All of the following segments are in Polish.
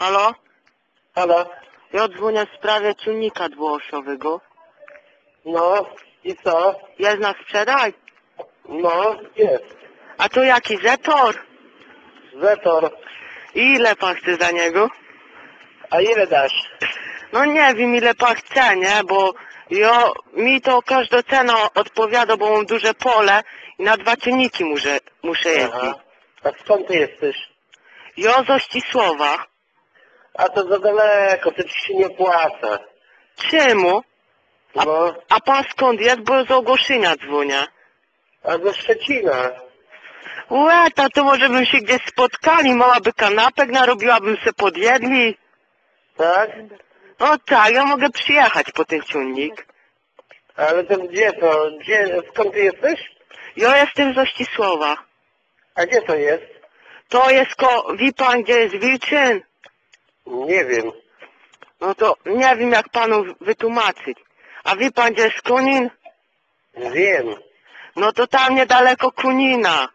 Halo? Halo? Ja dzwonię w sprawie czujnika dwuosiowego. No, i co? Jest na sprzedaj? No, jest. A to jaki Zetor? Zetor. I ile pan chce za niego? A ile dasz? No nie wiem ile pan chce, nie? Bo ja, mi to każda cena odpowiada, bo mam duże pole i na dwa czynniki muszę, muszę jeździć. Aha. A skąd ty jesteś? Ja z Ościsłowa. A to za daleko, to ci się nie opłaca. Czemu? A, No, a pan skąd jest? Bo z ogłoszenia dzwonię. a ze Szczecina. Łeta, to może bym się gdzieś spotkali, mała by kanapek narobiła, bym se podjedli. Tak? No tak, ja mogę przyjechać po ten ciągnik. Ale to gdzie to? Gdzie, skąd ty jesteś? Ja jestem z Ościsłowa. A gdzie to jest? To jest ko... Wie pan, gdzie jest Wilczyn? Nie wiem. No to nie wiem, jak panu wytłumaczyć. A wie pan, gdzie jest Kunin? Wiem. No to tam niedaleko Kunina.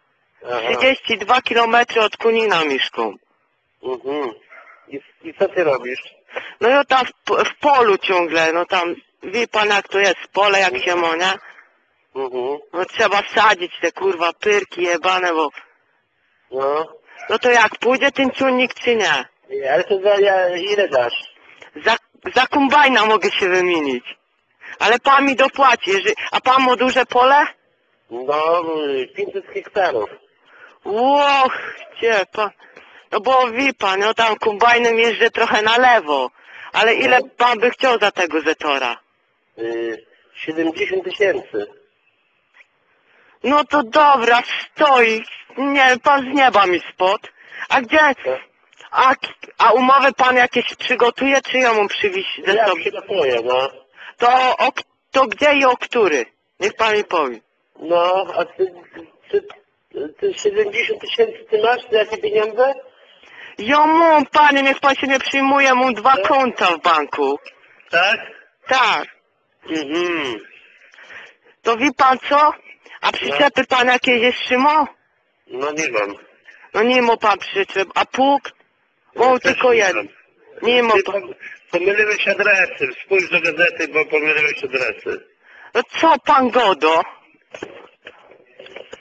Aha. 32 kilometry od Kunina mieszkam. Mhm. I, I co ty robisz? No ja tam w, w polu ciągle, no tam... Wie pan, jak to jest pole, jak się ma, nie? Mhm. No trzeba sadzić te kurwa pyrki jebane, bo... No. No to jak pójdzie ten ciągnik, czy nie? Ale to za ja, ile dasz? Za, za kombajna mogę się wymienić. Ale pan mi dopłaci, jeżeli... a pan ma duże pole? No, 500 hektarów. Łoch, gdzie pan? No bo wie pan, no tam kombajnem jeżdżę trochę na lewo. Ale ile pan by chciał za tego Zetora? Y, 70 tysięcy. No to dobra, stoi. Nie, pan z nieba mi spod. A gdzie... A, a umowę pan jakieś przygotuje, czy ja mam przywieźć ze Ja sobą? przygotuję, no. To, o, k- to gdzie i o który? Niech pan mi powie. No, a ty, ty, ty 70 tysięcy ty masz? Ty jakie pieniądze? Ja mam, panie, niech pan się nie przyjmuje, mam dwa konta w banku. Tak? Tak. Mhm. To wie pan co? A przyczepy pan jakieś jeszcze ma? No nie mam. No nie ma pan przyczep. A pług? Też tylko jeden. Nie ma Ty pan. Pomyliłeś adresy. Spójrz do gazety, bo pomyliłeś adresy. No co pan godo?